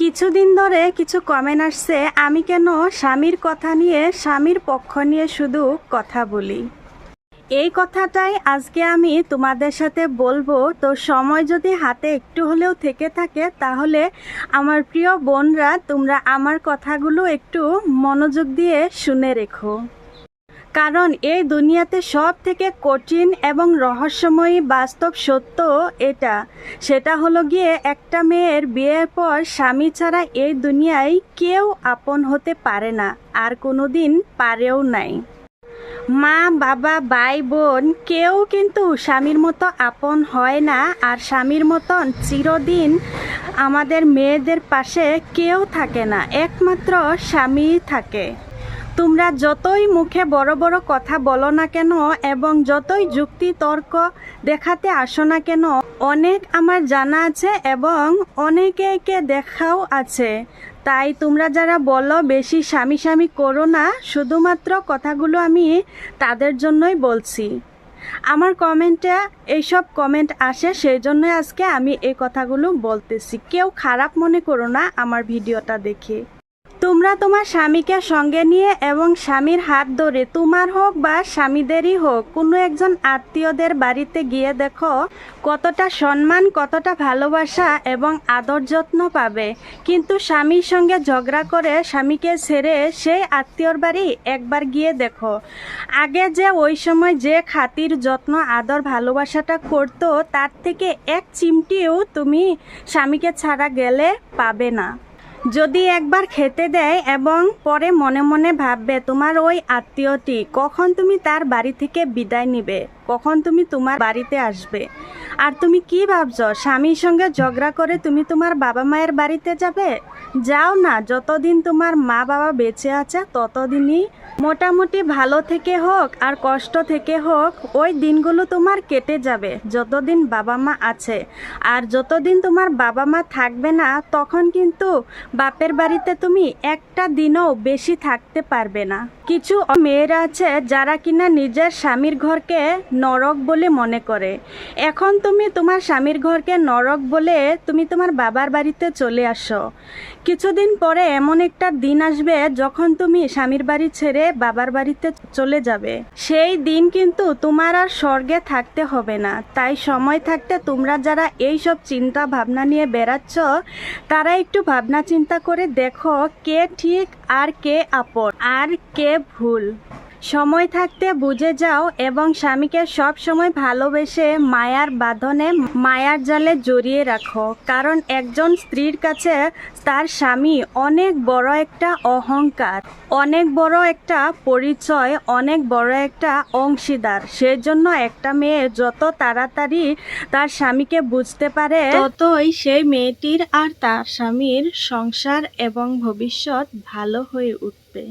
কিছুদিন ধরে কিছু কমেন্ট আসছে, আমি কেন স্বামীর কথা নিয়ে, স্বামীর পক্ষ নিয়ে শুধু কথা বলি? এই কথাটাই আজকে আমি তোমাদের সাথে বলব। তো সময় যদি হাতে একটু হলেও থেকে থাকে, তাহলে আমার প্রিয় বোনরা, তোমরা আমার কথাগুলো একটু মনোযোগ দিয়ে শুনে রেখো। কারণ এই দুনিয়াতে সব থেকে কঠিন এবং রহস্যময়ী বাস্তব সত্য এটা। সেটা হলো গিয়ে একটা মেয়ের বিয়ের পর স্বামী ছাড়া এই দুনিয়ায় কেউ আপন হতে পারে না, আর কোনো দিন পারেও নাই। মা, বাবা, ভাই, বোন, কেউ কিন্তু স্বামীর মতো আপন হয় না, আর স্বামীর মতন চিরদিন আমাদের মেয়েদের পাশে কেউ থাকে না, একমাত্র স্বামীই থাকে। তোমরা যতই মুখে বড় বড় কথা বলো না কেন এবং যতই যুক্তি তর্ক দেখাতে আসো না কেন, অনেক আমার জানা আছে এবং অনেকেকে দেখাও আছে। তাই তোমরা যারা বলো, বেশি স্বামী স্বামী করো না, শুধুমাত্র কথাগুলো আমি তাদের জন্যই বলছি। আমার কমেন্টে এইসব কমেন্ট আসে, সেই জন্যই আজকে আমি এই কথাগুলো বলতেছি। কেউ খারাপ মনে করো না আমার ভিডিওটা দেখে। তোমরা তোমার স্বামীকে সঙ্গে নিয়ে এবং স্বামীর হাত ধরে তোমার হোক বা স্বামীদেরই হোক, কোনো একজন আত্মীয়দের বাড়িতে গিয়ে দেখো কতটা সম্মান, কতটা ভালোবাসা এবং আদর যত্ন পাবে। কিন্তু স্বামীর সঙ্গে ঝগড়া করে স্বামীকে ছেড়ে সেই আত্মীয়র বাড়ি একবার গিয়ে দেখো। আগে যে ওই সময় যে খাতির, যত্ন, আদর, ভালোবাসাটা করতো, তার থেকে এক চিমটিও তুমি স্বামীকে ছাড়া গেলে পাবে না। যদি একবার খেতে দেয় এবং পরে মনে মনে ভাববে তোমার ওই আত্মীয়টি, কখন তুমি তার বাড়ি থেকে বিদায় নিবে? কখন তুমি তোমার বাড়িতে আসবে? আর তুমি কি ভাবছ, স্বামীর সঙ্গে ঝগড়া করে তুমি তোমার বাবা মায়ের বাড়িতে যাবে? যাও না, যতদিন তোমার মা বাবা বেঁচে আছে ততদিনই। মোটামুটি ভালো থেকে হোক আর কষ্ট থেকে হোক, ওই দিনগুলো তোমার কেটে যাবে, যতদিন বাবা মা আছে। আর যতদিন তোমার বাবা মা থাকবে না, তখন কিন্তু বাপের বাড়িতে তুমি একটা দিনও বেশি থাকতে পারবে না। কিছু মেয়েরা আছে যারা কিনা নিজের স্বামীর ঘরকে নরক বলে মনে করে। এখন তুমি তোমার স্বামীর ঘরকে নরক বলে তুমি তোমার বাবার বাড়িতে চলে আসো। কিছুদিন পরে এমন একটা দিন আসবে যখন তুমি স্বামীর বাড়ি ছেড়ে বাবার বাড়িতে চলে যাবে। সেই দিন কিন্তু তোমার আর স্বর্গে থাকতে হবে না। তাই সময় থাকতে তোমরা যারা এই সব চিন্তা ভাবনা নিয়ে বেড়াচ্ছ, তারা একটু ভাবনা চিন্তা করে দেখো কে ঠিক আর কে আপন, আর কে ভুল। সময় থাকতে বুঝে যাও এবং স্বামীকে সব সময় ভালোবেসে মায়ার বাঁধনে মায়ার জালে জড়িয়ে রাখো। কারণ একজন স্ত্রীর কাছে তার স্বামী অনেক বড় একটা অহংকার, অনেক বড় একটা পরিচয়, অনেক বড় একটা অংশীদার। সেজন্য একটা মেয়ে যত তাড়াতাড়ি তার স্বামীকে বুঝতে পারে, ততই সেই মেয়েটির আর তার স্বামীর সংসার এবং ভবিষ্যৎ ভালো হয়ে উঠবে।